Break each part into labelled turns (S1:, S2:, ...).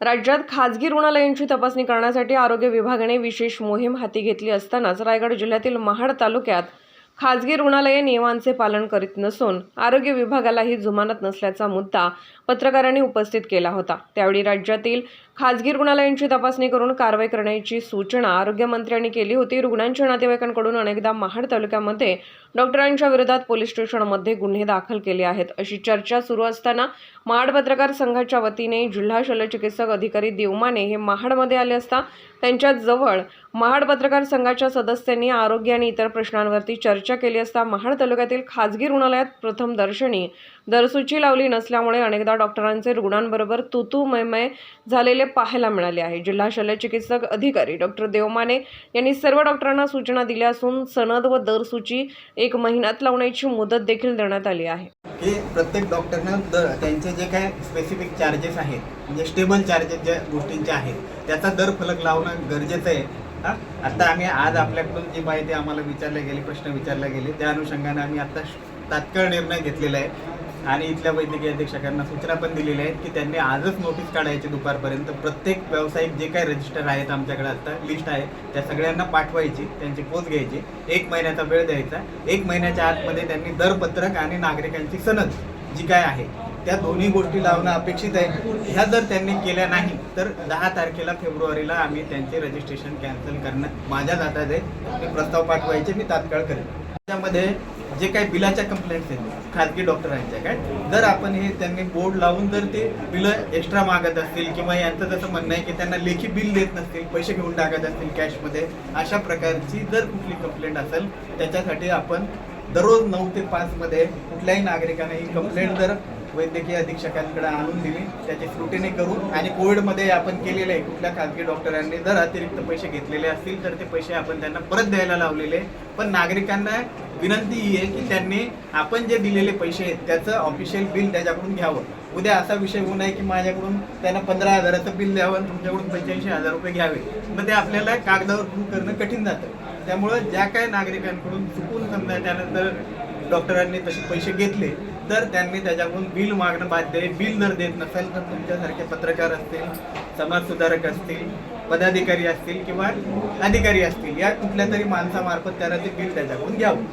S1: राज्यात खाजगी रुग्णालयांची तपासणी करण्यासाठी आरोग्य विभागाने विशेष मोहीम हाती घेतली असतानाच रायगड जिल्ह्यातील महाड तालुक्यात खाजगी रुग्णालये नियमांचे पालन करीत नसून आरोग्य विभागालाही जुमानत नसल्याचा मुद्दा पत्रकारांनी उपस्थित केला होता. त्यावेळी राज्यातील खाजगी रुग्णालयांची तपासणी करून कारवाई करण्याची सूचना आरोग्यमंत्र्यांनी केली होती. रुग्णांच्या नातेवाईकांकडून अनेकदा महाड तालुक्यामध्ये डॉक्टरांच्या विरोधात पोलीस स्टेशनमध्ये गुन्हे दाखल केले आहेत. अशी चर्चा सुरू असताना महाड पत्रकार संघाच्या वतीने जिल्हा शल्यचिकित्सक अधिकारी देवमाने हे महाडमध्ये आले असता त्यांच्याजवळ महाड पत्रकार संघाच्या सदस्यांनी आरोग्य आणि इतर प्रश्नांवरती चर्चा केली असता महाड तालुक्यातील खाजगी रुग्णालयात प्रथम दर्शनी दरसूची लावली नसल्यामुळे अनेकदा डॉक्टरांचे रुग्णांबरोबर तुतुमयमय झालेले पाहायला मिळाले आहे. जिल्हा शल्यचिकित्सक अधिकारी डॉक्टर देवमाने यांनी सर्व डॉक्टरांना सूचना दिल्या असून सनद व दर सूची एक महिन्यात लावण्याची मुदत देखील देण्यात आली आहे.
S2: की प्रत्येक डॉक्टरनं दर त्यांचे जे काय स्पेसिफिक चार्जेस आहेत म्हणजे स्टेबल चार्जेस ज्या गोष्टींचे आहेत त्याचा दर फलक लावणं गरजेचं आहे. आता आम्ही आज आपल्याकडून जी माहिती आम्हाला विचारल्या गेली प्रश्न विचारले गेले त्या अनुषंगाने आम्ही आता तात्काळ निर्णय घेतलेला आहे. आणि इथल्या वैद्यकीय अधीक्षकांना सूचना पण दिलेल्या आहेत की त्यांनी आजच नोटीस काढायची दुपारपर्यंत. प्रत्येक व्यावसायिक जे काही रजिस्टर आहेत आमच्याकडे आता लिस्ट आहे त्या सगळ्यांना पाठवायची त्यांची पोच घ्यायची. एक महिन्याचा वेळ द्यायचा. एक महिन्याच्या आतमध्ये त्यांनी दरपत्रक आणि नागरिकांची सनद जी काय आहे त्या दोन्ही गोष्टी लावणं अपेक्षित आहे. ह्या जर त्यांनी केल्या नाही तर दहा तारखेला फेब्रुवारीला आम्ही त्यांचे रजिस्ट्रेशन कॅन्सल करणं माझ्या हातात आहे. मी प्रस्ताव पाठवायचे मी तात्काळ करेन. त्यामध्ये जे काही बिलाच्या कंप्लेंट्स आहेत खाजगी डॉक्टरांच्या काय जर आपण हे त्यांनी बोर्ड लावून जर ते बिलं एक्स्ट्रा मागत असतील किंवा यांचं जसं म्हणणं आहे की त्यांना लेखी बिल देत नसतील पैसे घेऊन टाकत असतील कॅशमध्ये अशा प्रकारची जर कुठली कंप्लेंट असेल त्याच्यासाठी आपण दररोज नऊ ते पाचमध्ये कुठल्याही नागरिकांना ही कंप्लेंट जर वैद्यकीय अधीक्षकांकडे आणून दिली. त्याची स्क्रुटिनी करून आणि कोविडमध्ये आपण केलेले आहे कुठल्या खाजगी डॉक्टरांनी जर अतिरिक्त पैसे घेतलेले असतील तर ते पैसे आपण त्यांना परत द्यायला लावलेले. आहे. पण नागरिकांना विनंती ही आहे की त्यांनी आपण जे दिलेले पैसे आहेत त्याचं ऑफिशियल बिल त्याच्याकडून घ्यावं. उद्या असा विषय होऊ नये की माझ्याकडून त्यांना पंधरा हजाराचं बिल द्यावं आणि तुमच्याकडून पंच्याऐंशी हजार रुपये घ्यावे. मग ते आपल्याला कागदावर प्रूव्ह करणं कठीण जातं. त्यामुळं ज्या काही नागरिकांकडून चुकून समजा त्यानंतर डॉक्टरांनी तसे पैसे घेतले तर त्यांनी त्याच्याकडून बिल मागणं बाध्य आहे. बिल जर देत नसेल तर तुमच्यासारखे पत्रकार असतील समाजसुधारक असतील पदाधिकारी असतील किंवा अधिकारी असतील या कुठल्या तरी माणसामार्फत त्याला ते बिल त्याच्याकडून घ्यावं.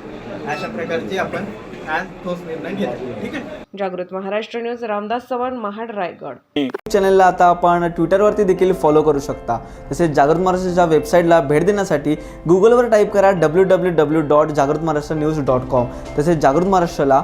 S2: अशा प्रकारचे आपण आज ठोस निर्णय घेतला. ठीक आहे?
S1: जागृत महाराष्ट्र न्यूज रामदास चव्हाण महाड रायगड
S3: चॅनलला आता आपण ट्विटरवरती देखील फॉलो करू शकता. तसेच जागृत महाराष्ट्राच्या वेबसाईटला भेट देण्यासाठी गुगलवर टाईप करा डब्ल्यू डब्ल्यू डब्ल्यू डॉट जागृत महाराष्ट्र न्यूज डॉट कॉम तसेच जागृत महाराष्ट्राला